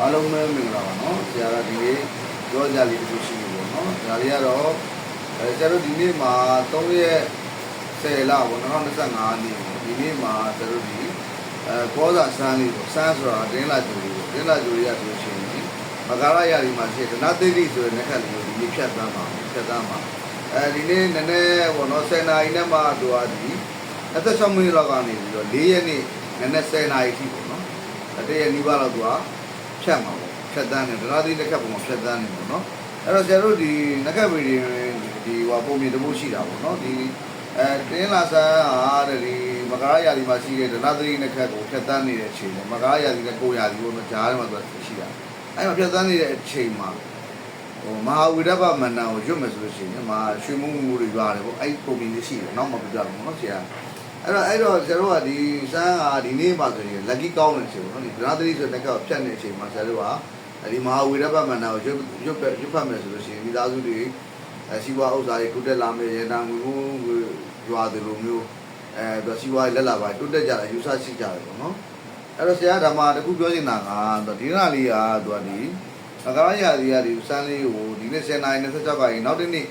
အားလုံးပဲမင်္ဂလာပါနော်ဆရာကဒီနေ့ပြောကြလေးတစ်ခုရှိနေပေါ့နော်ဒါလေးကတော့အဲဆရာတို့ဒီနေ့မှာ3ရက်10လပေါ့2025နေ့ဒီနေ့မှာဆရာတို့ဒီအဲကောသာစမ်းလေးပေါ့စမ်းဆိုတာတင်းလာကျူလေးပေါ့တင်းလာကျူလေးရဆိုလို့ရှိရင်မကာရယာဒီမှာရှိတယ်ဒနာသိတိဆိုတဲ့နှက်ခတ်လေးကိုဒီနေ့ဖြတ်သန်းပါဖြတ်သန်းပါအဲဒီနေ့နည်းနည်းပေါ့နော်10နာရီနဲ့မှသူကဒီ26မိနစ်လောက်ကနေပြီးတော့4ရက်နေ့နည်းနည်း10နာရီထိပေါ့နော်တရက်နီးပါးလောက်သူက ဖြတ်မှာပေါ့ဖြတ်တန်းတယ်ဒနာသီးတစ်ခက်ပုံမှာဖြတ်တန်းနေပေါ့နော်အဲ့တော့ဆရာတို့ဒီနက်ခတ်ဗီဒီယိုဒီဟိုပုံမြင်တမှုရှိတာပေါ့နော်ဒီအဲတင်းလာဆန်းဟာတဲ့ဒီမကားရာသီမှာရှိတဲ့ဒနာသီးနက်ခတ်ကိုဖြတ်တန်းနေတဲ့အချိန်ပေါ့မကားရာသီနဲ့ကိုရာသီပေါ့နော်ဂျားထဲမှာသူရှိတာအဲ့မှာဖြတ်တန်းနေတဲ့အချိန်မှာဟိုမဟာဝိဒဗမန္တန်ကိုရွတ်မယ်ဆိုလို့ရှိရင်မှာရွှေမုံမှုတွေရွာတယ်ပေါ့အဲ့ပုံမြင်လေးရှိတယ်နောက်မှပြပြမယ်နော်ဆရာ အဲ့တော့အဲ့တော့ဆရာတို့ကဒီစမ်းဟာဒီနေ့ပါဆိုရင် lucky ကောင်းတဲ့အချိန်ပေါ့နော်ဒီဒနာသတိဆိုတဲ့ကောက်ဖြတ်နေတဲ့အချိန်မှာဆရာတို့ကဒီမဟာဝေရပမန္တကိုရွတ်ရွတ်ရွတ်ဖတ်မယ်ဆိုလို့ရှိရင်မိသားစုတွေအစီဝါဥစ္စာတွေတိုးတက်လာမယ်ရေတံငွေငွေရွာတယ်လို့မျိုးအဲတော့စီဝါလက်လာပါတိုးတက်ကြတယ်ယူဆရှိကြတယ်ပေါ့နော်အဲ့တော့ဆရာဓမ္မတခုပြောနေတာကဒီနာလေးကသူကဒီအကားရာဒီကဒီစမ်းလေးကိုဒီနေ့10နိုင်26ကရင်နောက်တစ်နေ့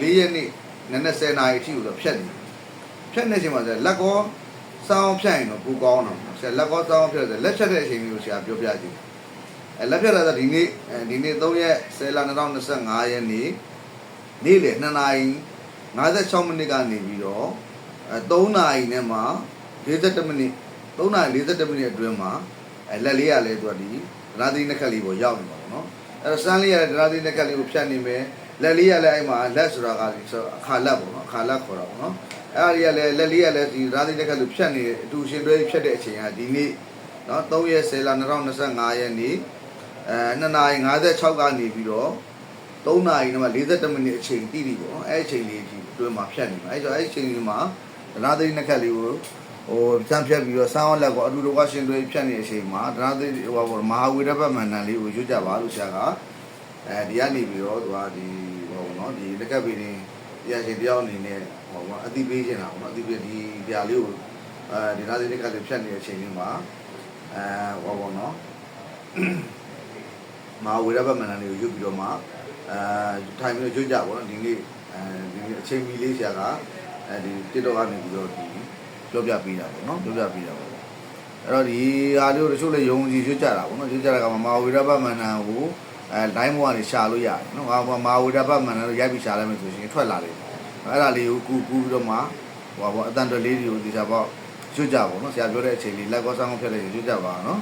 4ရက်နေ့နည်းနည်း10နိုင်အထိကိုတော့ဖြတ်နေတယ် ဖြတ်နေချိန်မှာဆရာလက်ကောစောင်းဖြတ်ရင်တော့ပူကောင်းတော့ဆရာလက်ကောစောင်းဖြတ်တယ်လက်ဖြတ်တဲ့အချိန်မျိုးဆရာပြောပြကြည့်အဲလက်ဖြတ်လာတဲ့ဒီနေ့အဲဒီနေ့3ရက်10လ2025ရက်နေ့နေ့လေ2နာရီ56မိနစ်ကနေပြီးတော့အဲ3နာရီနဲ့မှ47မိနစ်3နာရီ47မိနစ်အတွင်းမှာအဲလက်လေးရလဲသူကဒီဒနာသီးနှစ်ခက်လေးပေါ်ရောက်နေပါတော့နော်အဲတော့စမ်းလေးရတဲ့ဒနာသီးနှစ်ခက်လေးကိုဖြတ်နေမယ်လက်လေးရလဲအဲ့မှာလက်ဆိုတာကဒီဆိုအခါလက်ပေါ့နော်အခါလက်ခေါ်တာပေါ့နော် အဲ့ဒီကလည်းလက်လေးကလည်းဒီရာသီတက်ကလူဖြတ်နေတဲ့အတူရှင်တွဲဖြတ်တဲ့အချိန်ကဒီနေ့နော်3ရက်10လ2025ရက်နေ့အဲ2နာရီ56ကနေပြီးတော့3နာရီနဲ့မှ47မိနစ်အချိန်တိတိပေါ့နော်အဲ့အချိန်လေးကြီးတွဲမှာဖြတ်နေမှာအဲ့ဆိုအဲ့အချိန်လေးမှာရာသီနက်ကလေးကိုဟိုဖြန့်ဖြတ်ပြီးတော့ဆောင်းလက်ကိုအတူတူကရှင်တွဲဖြတ်နေတဲ့အချိန်မှာရာသီဟိုမဟာဝေရပမန္တန်လေးကိုရွတ်ကြပါလို့ဆရာကအဲဒီကနေပြီးတော့သူကဒီဟိုနော်ဒီလက်ကပ်ပီနေတ ရားရှင်တယောက်အနေနဲ့ဟောပါအတိပေးနေတာပေါ့နော်အတိပေးဒီပြာလေးကိုအဲဒီနာသီတက်ကလေးဖြတ်နေတဲ့အချိန်လေးမှာအဲဟောပေါ့နော်မဟာဝေရဘမန္တန်လေးကိုရွတ်ပြီးတော့မှအဲထိုင်ပြီးတော့ရွတ်ကြပေါ့နော်ဒီနေ့အဲဒီနေ့အချိန်မီလေးဆရာကအဲဒီတစ်တော့ကနေပြီးတော့ဒီပြောပြပေးတာပေါ့နော်ပြောပြပေးတာပေါ့အဲ့တော့ဒီဟာလေးကိုတချို့လည်းယုံကြည်ရွတ်ကြတာပေါ့နော်ရွတ်ကြတာကမဟာဝေရဘမန္တန်ကို အဲလိုင်းဘောကနေရှာလို့ရတယ်နော်ဟာမဟာဝေရဘမန္တန်ကိုရိုက်ပြီးရှာလိုက်မယ်ဆိုရင်ထွက်လာတယ်အဲ့ဒါလေးကိုကူကူပြီးတော့မှဟိုပါပေါ့အတန်တော်လေးတွေကိုဒီစားပေါ့ရွတ်ကြပါဘောနော်ဆရာပြောတဲ့အချိန်လေးလက်ကောဆောင်းဖြတ်လိုက်ရွတ်ကြပါနော်